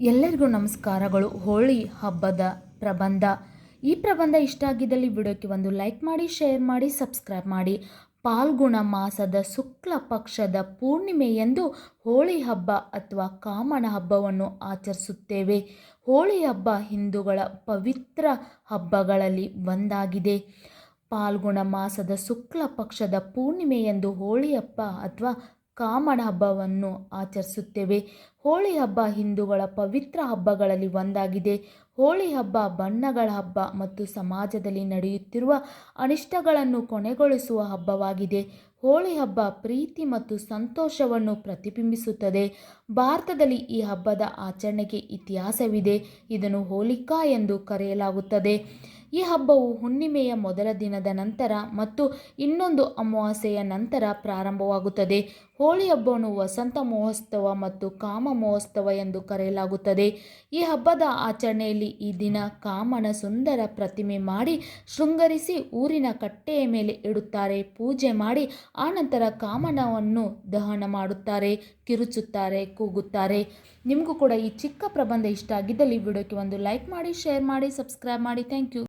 ಎಲ್ಲರಿಗೂ ನಮಸ್ಕಾರಗಳು. ಹೋಳಿ ಹಬ್ಬದ ಪ್ರಬಂಧ. ಈ ಪ್ರಬಂಧ ಇಷ್ಟ ಆಗಿದ್ದಲ್ಲಿ ವಿಡಿಯೋಕ್ಕೆ ಒಂದು ಲೈಕ್ ಮಾಡಿ, ಶೇರ್ ಮಾಡಿ, ಸಬ್ಸ್ಕ್ರೈಬ್ ಮಾಡಿ. ಪಾಲ್ಗುಣ ಮಾಸದ ಶುಕ್ಲ ಪಕ್ಷದ ಪೂರ್ಣಿಮೆಯೆಂದು ಹೋಳಿ ಹಬ್ಬ ಅಥವಾ ಕಾಮನ ಹಬ್ಬವನ್ನು ಆಚರಿಸುತ್ತೇವೆ. ಹೋಳಿ ಹಬ್ಬ ಹಿಂದೂಗಳ ಪವಿತ್ರ ಹಬ್ಬಗಳಲ್ಲಿ ಒಂದಾಗಿದೆ. ಪಾಲ್ಗುಣ ಮಾಸದ ಶುಕ್ಲ ಪಕ್ಷದ ಪೂರ್ಣಿಮೆಯೆಂದು ಹೋಳಿ ಹಬ್ಬ ಅಥವಾ ಕಾಮನ ಹಬ್ಬವನ್ನು ಆಚರಿಸುತ್ತೇವೆ. ಹೋಳಿ ಹಬ್ಬ ಹಿಂದೂಗಳ ಪವಿತ್ರ ಹಬ್ಬಗಳಲ್ಲಿ ಒಂದಾಗಿದೆ. ಹೋಳಿ ಹಬ್ಬ ಬಣ್ಣಗಳ ಹಬ್ಬ ಮತ್ತು ಸಮಾಜದಲ್ಲಿ ನಡೆಯುತ್ತಿರುವ ಅನಿಷ್ಟಗಳನ್ನು ಕೊನೆಗೊಳಿಸುವ ಹಬ್ಬವಾಗಿದೆ. ಹೋಳಿ ಹಬ್ಬ ಪ್ರೀತಿ ಮತ್ತು ಸಂತೋಷವನ್ನು ಪ್ರತಿಬಿಂಬಿಸುತ್ತದೆ. ಭಾರತದಲ್ಲಿ ಈ ಹಬ್ಬದ ಆಚರಣೆಗೆ ಇತಿಹಾಸವಿದೆ. ಇದನ್ನು ಹೋಲಿಕಾ ಎಂದು ಕರೆಯಲಾಗುತ್ತದೆ. ಈ ಹಬ್ಬವು ಹುಣ್ಣಿಮೆಯ ಮೊದಲ ದಿನದ ನಂತರ ಮತ್ತು ಇನ್ನೊಂದು ಅಮಾವಾಸ್ಯೆಯ ನಂತರ ಪ್ರಾರಂಭವಾಗುತ್ತದೆ. ಹೋಳಿ ಹಬ್ಬವನ್ನು ವಸಂತ ಮಹೋತ್ಸವ ಮತ್ತು ಕಾಮ ಮಹೋತ್ಸವ ಎಂದು ಕರೆಯಲಾಗುತ್ತದೆ. ಈ ಹಬ್ಬದ ಆಚರಣೆಯಲ್ಲಿ ಈ ದಿನ ಕಾಮನ ಸುಂದರ ಪ್ರತಿಮೆ ಮಾಡಿ ಶೃಂಗರಿಸಿ ಊರಿನ ಕಟ್ಟೆಯ ಮೇಲೆ ಇಡುತ್ತಾರೆ. ಪೂಜೆ ಮಾಡಿ ಆನಂತರ ಕಾಮನವನ್ನು ದಹನ ಮಾಡುತ್ತಾರೆ, ಕಿರುಚುತ್ತಾರೆ, ಕೂಗುತ್ತಾರೆ. ನಿಮಗೂ ಕೂಡ ಈ ಚಿಕ್ಕ ಪ್ರಬಂಧ ಇಷ್ಟ ಆಗಿದ್ದಲ್ಲಿ ವಿಡಿಯೋಕ್ಕೆ ಒಂದು ಲೈಕ್ ಮಾಡಿ, ಶೇರ್ ಮಾಡಿ, ಸಬ್ಸ್ಕ್ರೈಬ್ ಮಾಡಿ. Thank you.